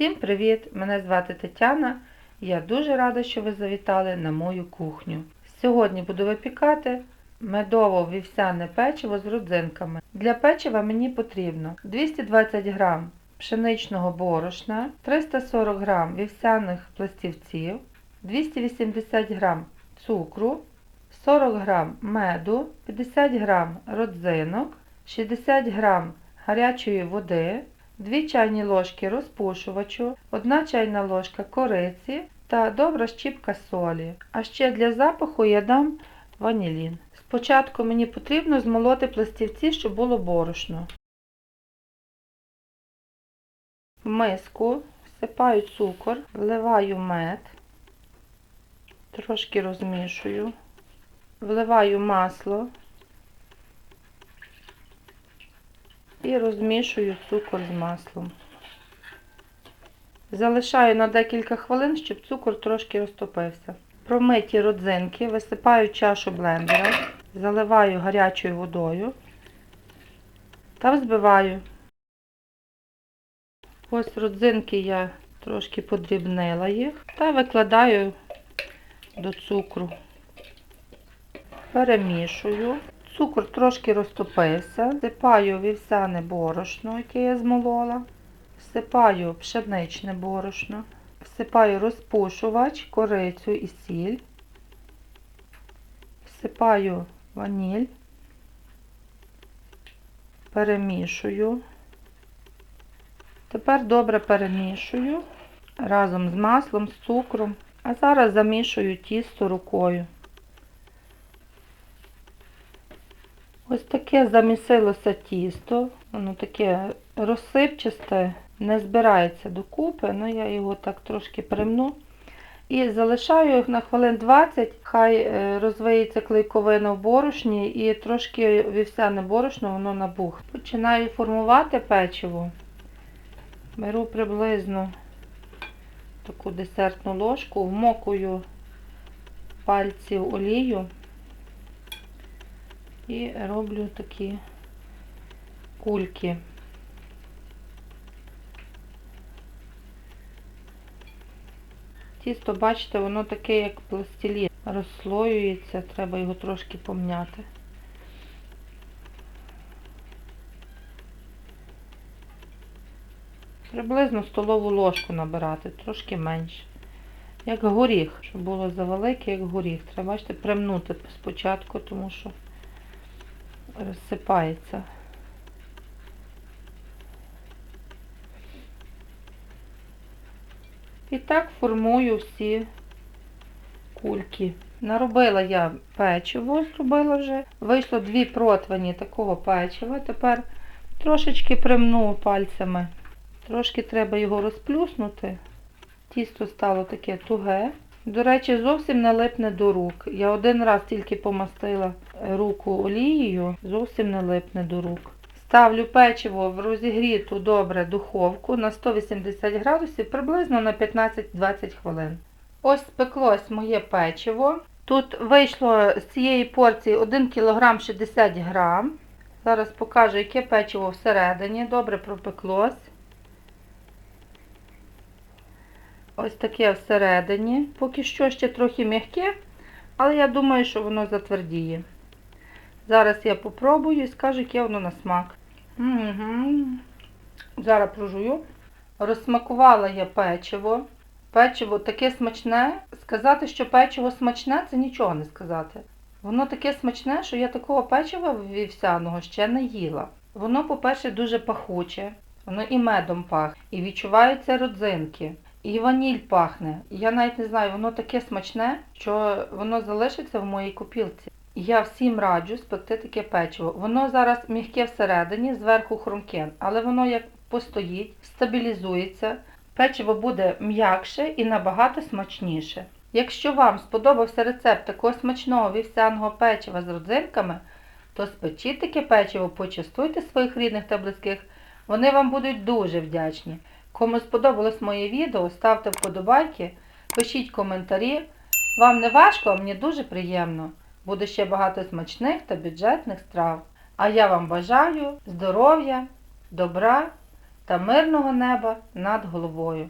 Всім привіт! Мене звати Тетяна. Я дуже рада, що ви завітали на мою кухню. Сьогодні буду випікати медово-вівсяне печиво з родзинками. Для печива мені потрібно 220 г пшеничного борошна, 340 г вівсяних пластівців, 280 г цукру, 40 г меду, 50 г родзинок, 60 г гарячої води, 2 чайні ложки розпушувачу, 1 чайна ложка кориці та добра щіпка солі. А ще для запаху я дам ванілін. Спочатку мені потрібно змолоти пластівці, щоб було борошно. В миску всипаю цукор, вливаю мед, трошки розмішую, вливаю масло і розмішую цукор з маслом. Залишаю на декілька хвилин, щоб цукор трошки розтопився. Промиті родзинки висипаю чашу блендера, заливаю гарячою водою та взбиваю. Ось родзинки я трошки подрібнила їх та викладаю до цукру. Перемішую. Цукор трошки розтопився, всипаю вівсяне борошно, яке я змолола, всипаю пшеничне борошно, всипаю розпушувач, корицю і сіль, всипаю ваніль, перемішую. Тепер добре перемішую разом з маслом, з цукром, а зараз замішую тісто рукою. Ось таке замісилося тісто, воно таке розсипчасте, не збирається докупи, але я його так трошки примну. І залишаю їх на хвилин 20, хай е, розвиється клейковина в борошні і трошки вівсяне борошно воно набух. Починаю формувати печиво. Беру приблизно таку десертну ложку, вмокую пальці в олію. І роблю такі кульки. Тісто, бачите, воно таке, як пластилін. Розслоюється, треба його трошки помняти. Приблизно столову ложку набирати, трошки менше. Як горіх, щоб було завелике, як горіх. Треба, бачите, примнути спочатку, тому що розсипається. І так формую всі кульки. Наробила я печиво, зробила вже. Вийшло дві противні такого печива. Тепер трошечки примну пальцями. Трошки треба його розплюснути. Тісто стало таке туге. До речі, зовсім не липне до рук. Я один раз тільки помастила руку олією, зовсім не липне до рук. Ставлю печиво в розігріту добре духовку на 180 градусів приблизно на 15-20 хвилин. Ось спеклось моє печиво. Тут вийшло з цієї порції 1 кг 60 г. Зараз покажу, яке печиво всередині. Добре пропеклось. Ось таке всередині. Поки що ще трохи м'яке, але я думаю, що воно затвердіє. Зараз я попробую і скажу, яке воно на смак. Угу. Зараз прожую. Розсмакувала я печиво. Печиво таке смачне. Сказати, що печиво смачне, це нічого не сказати. Воно таке смачне, що я такого печива вівсяного ще не їла. Воно, по-перше, дуже пахуче, воно і медом пахне, і відчуваються родзинки. І ваніль пахне. Я навіть не знаю, воно таке смачне, що воно залишиться в моїй купілці. Я всім раджу спекти таке печиво. Воно зараз м'яке всередині, зверху хрумке, але воно як постоїть, стабілізується, печиво буде м'якше і набагато смачніше. Якщо вам сподобався рецепт такого смачного вівсяного печива з родзинками, то спечіть таке печиво, почастуйте своїх рідних та близьких, вони вам будуть дуже вдячні. Кому сподобалось моє відео, ставте вподобайки, пишіть коментарі. Вам не важко, а мені дуже приємно. Буде ще багато смачних та бюджетних страв. А я вам бажаю здоров'я, добра та мирного неба над головою.